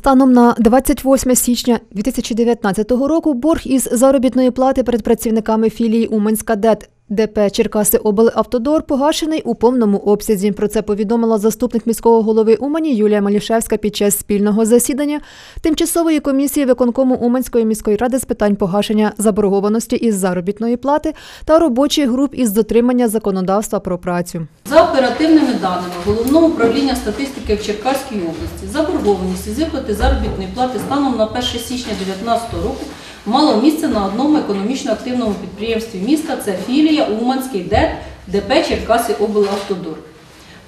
Станом на 28 січня 2019 року борг із заробітної плати перед працівниками філії Уманська ДЕТ ДП Черкаси облавтодор погашений у повному обсязі. Про це повідомила заступник міського голови Умані Юлія Малішевська під час спільного засідання тимчасової комісії виконкому Уманської міської ради з питань погашення заборгованості із заробітної плати та робочих груп із дотримання законодавства про працю. За оперативними даними Головного управління статистики в Черкаській області, заборгованість із виплати заробітної плати станом на 1 січня 2019 року мало місце на одному економічно активному підприємстві міста. Це філія Уманський ДЕТ ДП Черкаси облавтодор.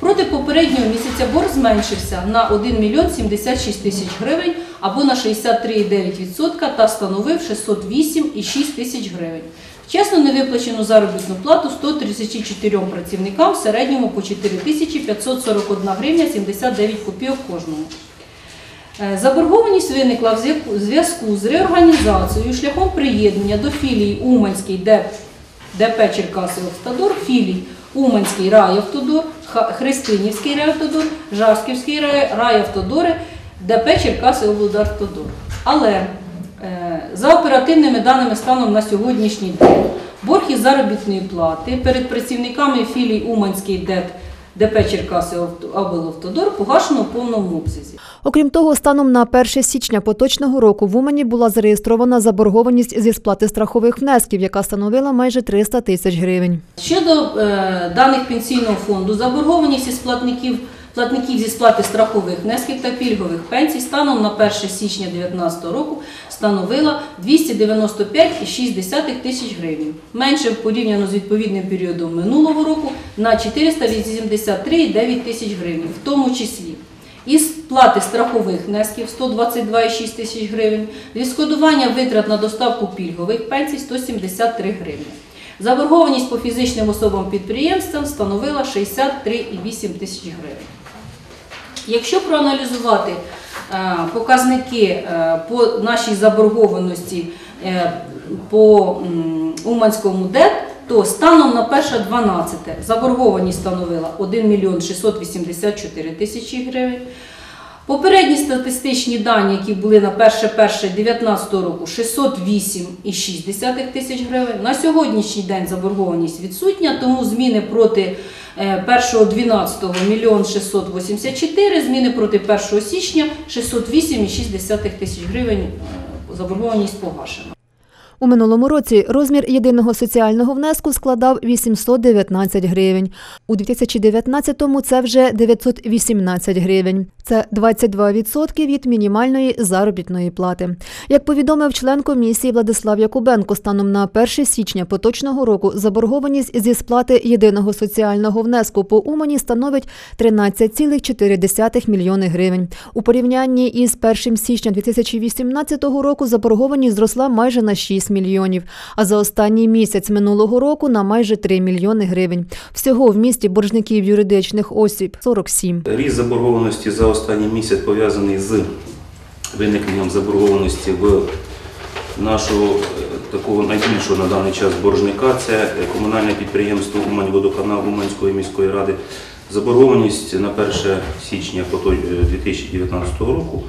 Проти попереднього місяця борг зменшився на 1 мільйон 76 тисяч гривень або на 63,9% та становив 608,6 тисяч гривень. Чесно невиплачену заробітну плату 134 працівникам в середньому по 4541 гривня 79 копійок кожному. Е, Заборгованість виникла в зв'язку- з реорганізацією шляхом приєднання до філії Уманський ДЕП, ДП Черкаси Автодор, філій Уманський райавтодор, Христинівський райавтодор, Жарськівський рай- райавтодори, ДП Черкаси облдартодор. Але е, за оперативними даними станом на сьогоднішній день борг із заробітної плати перед працівниками філій Уманський ДЕП ДП Черкаси облавтодор погашено в повному обсязі. Окрім того, станом на 1 січня поточного року в Умані була зареєстрована заборгованість зі сплати страхових внесків, яка становила майже 300 тисяч гривень. Щодо е, даних пенсійного фонду, заборгованість із платників, платників зі сплати страхових внесків та пільгових пенсій станом на 1 січня 2019 року становила 295,6 тисяч гривень. Менше порівняно з відповідним періодом минулого року на 483,9 тисяч гривень, в тому числі із плати страхових внесків 122,6 тисяч гривень, відшкодування витрат на доставку пільгових пенсій 173 гривні. Заборгованість по фізичним особам підприємствам становила 63,8 тисяч гривень. Якщо проаналізувати е, показники е, по нашій заборгованості е, по Уманському ДЕТ, то станом на 1.12 заборгованість становила 1 мільйон 684 тисячі гривень. Попередні статистичні дані, які були на 1.1.19 року, 608,6 тисяч гривень. На сьогоднішній день заборгованість відсутня, тому зміни проти е, 1.12 мільйон 684, зміни проти 1 січня 608,6 тисяч гривень е, заборгованість погашена. У минулому році розмір єдиного соціального внеску складав 819 гривень. У 2019-му це вже 918 гривень. Це 22% від мінімальної заробітної плати. Як повідомив член комісії Владислав Якубенко, станом на 1 січня поточного року заборгованість зі сплати єдиного соціального внеску по Умані становить 13,4 мільйони гривень. У порівнянні із 1 січня 2018 року заборгованість зросла майже на 6 мільйонів, а за останній місяць минулого року на майже 3 мільйони гривень. Всього в місті боржників юридичних осіб 47. Ріст заборгованості за останній місяць пов'язаний з виникненням заборгованості в нашого е, такого найбільшого на даний час боржника. Це комунальне підприємство Умань-Водоканал Уманської міської ради. Заборгованість на 1 січня пото- е, 2019 року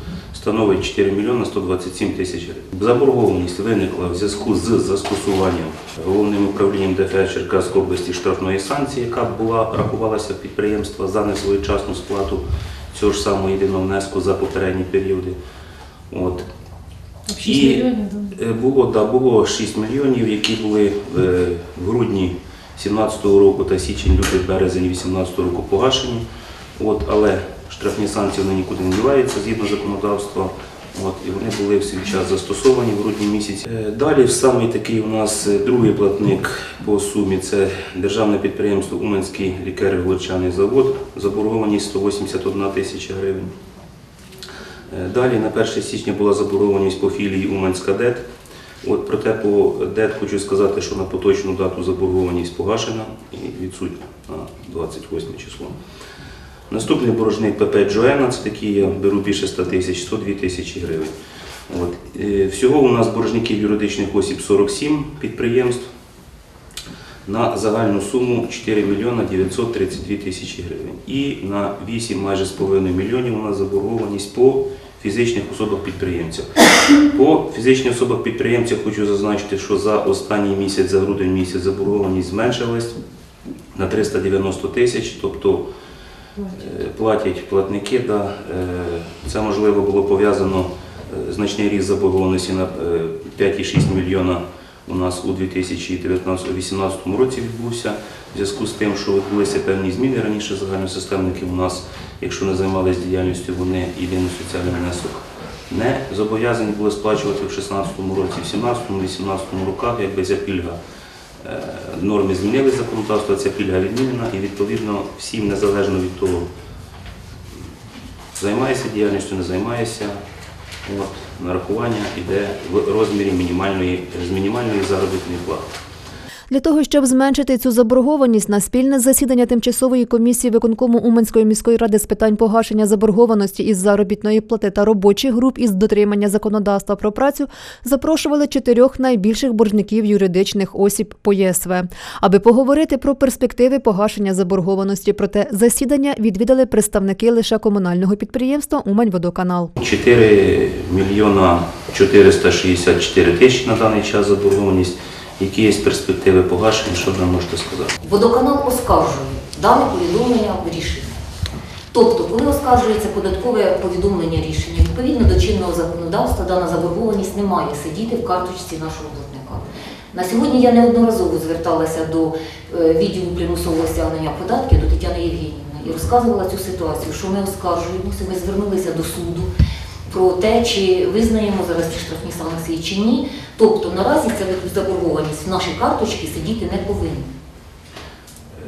становить 4 мільйони 127 тисяч гривень. Заборгованість виникла в зв'язку з застосуванням головним управлінням ДФС Черкаської області штрафної санкції, яка була рахувалася підприємства за несвоєчасну сплату цього ж самого єдиного внеску за попередні періоди. От. 6 І-. Е, Було, да, було 6 мільйонів, які були е, в грудні 2017 року та січень, лютий, березень 2018 року погашені. От, але штрафні санкції вони нікуди не діваються згідно законодавства. От, і вони були в свій час застосовані в грудні місяці. Е, Далі самий такий у нас е, другий платник по сумі це державне підприємство Уманський лікарь-глочаний завод, заборгованість 181 тисяча гривень. Е, Далі на 1 січня була заборгованість по філії Уманська ДЕТ. От, проте по ДЕТ хочу сказати, що на поточну дату заборгованість погашена і відсутня на 28 число. Наступний боржник ПП Джоена, це такі я беру більше 100 тисяч, 102 тисячі гривень. От. Е, Всього у нас боржників юридичних осіб 47 підприємств на загальну суму 4 мільйона 932 тисячі гривень. І на 8 майже з половиною мільйонів у нас заборгованість по фізичних особах-підприємцях. По фізичних особах-підприємцях хочу зазначити, що за останній місяць, за грудень місяць, заборгованість зменшилась на 390 тисяч, тобто платять платники. Да. Е, Це можливо було пов'язано е, значний ріст заборгованості на е, 5,6 мільйона у нас у 2018 році відбувся в зв'язку з тим, що відбулися певні зміни. Раніше загальносистемники у нас, якщо не займалися діяльністю, вони єдиний соціальний внесок не зобов'язані були сплачувати в 2016 році, в 2017-2018 роках, якби ця пільга. Е, Норми змінили законодавство, ця пільга відмінена і відповідно всім незалежно від того, займається діяльністю, не займається, От, нарахування йде в розмірі мінімальної, з мінімальної заробітної плати. Для того, щоб зменшити цю заборгованість, на спільне засідання тимчасової комісії виконкому Уманської міської ради з питань погашення заборгованості із заробітної плати та робочих груп із дотримання законодавства про працю запрошували чотирьох найбільших боржників юридичних осіб по ЄСВ, аби поговорити про перспективи погашення заборгованості. Проте засідання відвідали представники лише комунального підприємства Уманьводоканал. 4 мільйона 464 тисячі на даний час заборгованість. Які є перспективи погашення, що ви можете сказати? Водоканал оскаржує дане повідомлення в рішенні. Тобто, коли оскаржується податкове повідомлення рішення, відповідно до чинного законодавства дана заборгованість не має сидіти в карточці нашого платника. На сьогодні я неодноразово зверталася до е, відділу примусового стягнення податків до Тетяни Євгенівни і розказувала цю ситуацію, що ми оскаржуємося, ми звернулися до суду про те, чи визнаємо зараз ці штрафні санкції чи ні. Тобто наразі ця заборгованість в нашій карточці сидіти не повинна.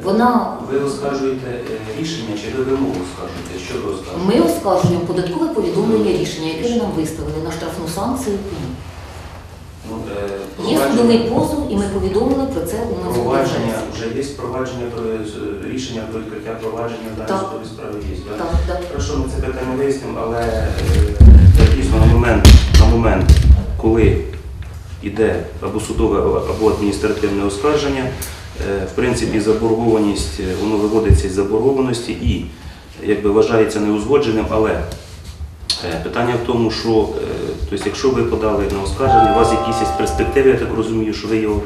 Вона Ви оскаржуєте е, рішення чи ви вимогу оскаржуєте? Що ви оскаржуєте? ми оскаржуємо податкове повідомлення рішення, яке ви нам виставили на штрафну санкцію. Ну, е, Є судовий позов, і ми повідомили про це у нас Провадження, вже є провадження про рішення про відкриття провадження в даній судовій справі є. Так, так. Хорошо, ми це питання вияснимо, але е, дійсно на момент, на момент, коли йде або судове, або адміністративне оскарження, е, в принципі, заборгованість, е, воно виводиться із заборгованості і якби вважається неузгодженим, але е, питання в тому, що тобто, якщо ви подали на оскарження, у вас якісь є перспективи, я так розумію, що ви його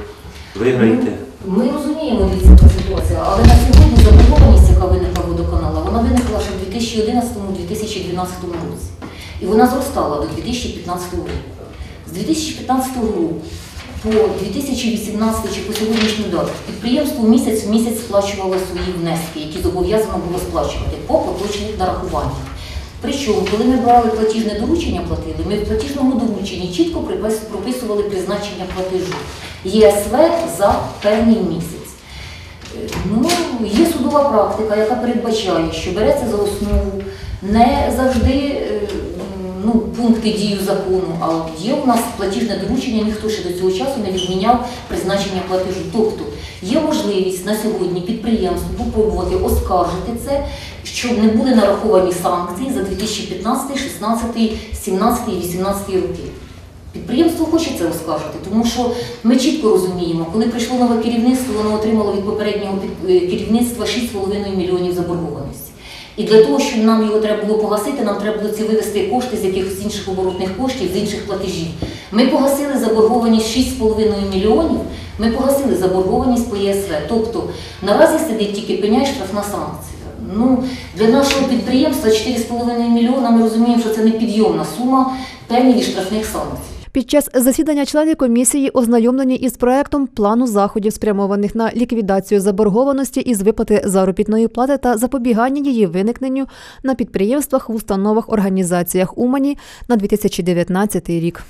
виграєте. Ми розуміємо дивіться цю ситуацію, але на сьогодні заборгованість, яка виникла водоканала, вона виникла ще в 2011-2012 році. І вона зростала до 2015 року. З 2015 року по 2018 чи по сьогоднішню дату підприємство місяць в місяць сплачувало свої внески, які зобов'язано було сплачувати по поточних нарахуваннях. Причому, коли ми брали платіжне доручення, платили, ми в платіжному дорученні чітко прописували призначення платежу ЄСВ за певний місяць. Е, Ну, є судова практика, яка передбачає, що береться за основу не завжди е, ну, пункти дію закону, а є у нас платіжне доручення, ніхто ще до цього часу не відміняв призначення платежу. Тобто є можливість на сьогодні підприємству попробувати оскаржити це, щоб не були нараховані санкції за 2015, 16, 17 і 18 роки. Підприємство хоче це оскаржити, тому що ми чітко розуміємо, коли прийшло нове керівництво, воно отримало від попереднього е, керівництва 6,5 мільйонів заборгованості. І для того, щоб нам його треба було погасити, нам треба було ці вивести кошти з якихось інших оборотних коштів, з інших платежів. Ми погасили заборгованість 6,5 мільйонів, ми погасили заборгованість по ЄСВ. Тобто наразі сидить тільки пеня і штрафна санкція. Ну, для нашого підприємства 4,5 мільйона ми розуміємо, що це непідйомна сума пені і штрафних санкцій. Під час засідання члени комісії ознайомлені із проектом плану заходів, спрямованих на ліквідацію заборгованості із виплати заробітної плати та запобігання її виникненню на підприємствах, в установах, організаціях Умані на 2019 рік.